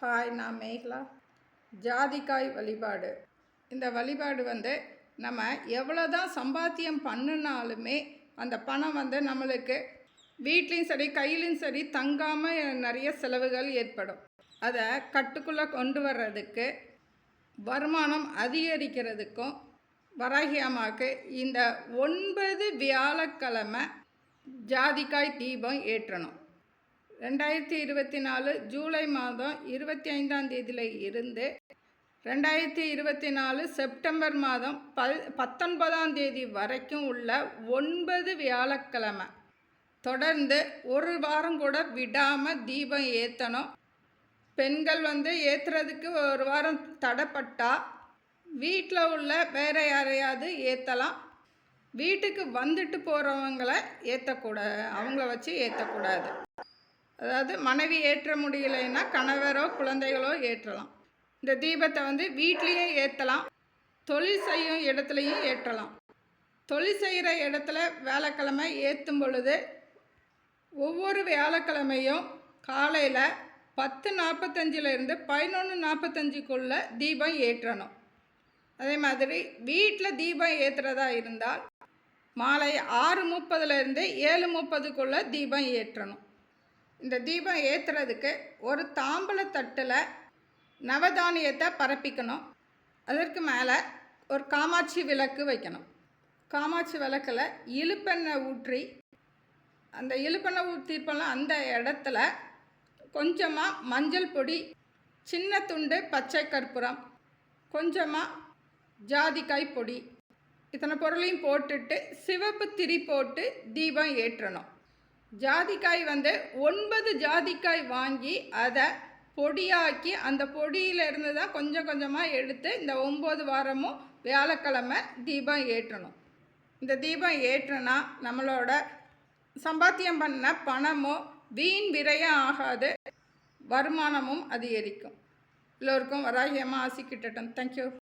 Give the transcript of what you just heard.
Hi நான் மேகலா. ஜாதிக்காய் வழிபாடு. இந்த வழிபாடு வந்து நம்ம எவ்வளோ தான் சம்பாத்தியம் பண்ணினாலுமே அந்த பணம் வந்து நம்மளுக்கு வீட்லேயும் சரி கையிலையும் சரி தங்காமல் நிறைய செலவுகள் ஏற்படும். அதை கட்டுக்குள்ளே கொண்டு வர்றதுக்கு வருமானம் அதிகரிக்கிறதுக்கும் வராகி இந்த ஒன்பது வியாழக்கிழமை ஜாதிக்காய் தீபம் ஏற்றணும். ரெண்டாயிரத்தி இருபத்தி நாலு ஜூலை மாதம் இருபத்தி ஐந்தாம் தேதியில் இருந்து ரெண்டாயிரத்தி இருபத்தி நாலு செப்டம்பர் மாதம் பல் பத்தொன்பதாம் தேதி வரைக்கும் உள்ள ஒன்பது வியாழக்கிழமை. தொடர்ந்து ஒரு வாரம் கூட விடாமல் தீபம் ஏற்றணும் பெண்கள் வந்து ஏற்றுறதுக்கு ஒரு வாரம் தடைப்பட்டால் வீட்டில் உள்ள வேற யாரையாவது ஏற்றலாம் வீட்டுக்கு வந்துட்டு போகிறவங்கள ஏற்றக்கூடாது அவங்கள வச்சு ஏற்றக்கூடாது அதாவது மனைவி ஏற்ற முடியலைன்னா கணவரோ குழந்தைகளோ ஏற்றலாம். இந்த தீபத்தை வந்து வீட்லேயும் ஏற்றலாம் தொழில் செய்யும் இடத்துலையும் ஏற்றலாம். தொழில் செய்கிற இடத்துல வியாழக்கிழமை ஏற்றும் பொழுது ஒவ்வொரு வியாழக்கிழமையும் காலையில் பத்து நாற்பத்தஞ்சிலேருந்து பதினொன்று நாற்பத்தஞ்சுக்குள்ளே தீபம் ஏற்றணும். அதே மாதிரி வீட்டில் தீபம் ஏற்றுறதா இருந்தால் மாலை ஆறு முப்பதுலேருந்து ஏழு முப்பதுக்குள்ளே தீபம் ஏற்றணும். இந்த தீபம் ஏற்றுறதுக்கு ஒரு தாம்பழத்தட்டில் நவதானியத்தை பரப்பிக்கணும். அதற்கு மேலே ஒரு காமாட்சி விளக்கு வைக்கணும். காமாட்சி விளக்கில் இழுப்பெண்ணெய் ஊற்றி அந்த இழுப்பெண்ணெய் ஊற்றிப்பெல்லாம் அந்த இடத்துல கொஞ்சமாக மஞ்சள் பொடி சின்ன துண்டு பச்சை கற்பூரம் கொஞ்சமாக ஜாதிக்காய் பொடி இத்தனை பொருளையும் போட்டுட்டு சிவப்பு திரி போட்டு தீபம் ஏற்றணும். ஜாதிக்காய் வந்து ஒன்பது ஜாதிக்காய் வாங்கி அதை பொடியாக்கி அந்த பொடியிலிருந்து தான் கொஞ்சம் கொஞ்சமாக எடுத்து இந்த ஒம்பது வாரமும் வியாழக்கிழமை தீபம் ஏற்றணும். இந்த தீபம் ஏற்றுனா நம்மளோட சம்பாத்தியம் பண்ண பணமும் வீண் விரையம் ஆகாது. வருமானமும் அதிகரிக்கும். எல்லோருக்கும் வராகியமாக ஆசிக்கிட்டட்டும். தேங்க்யூ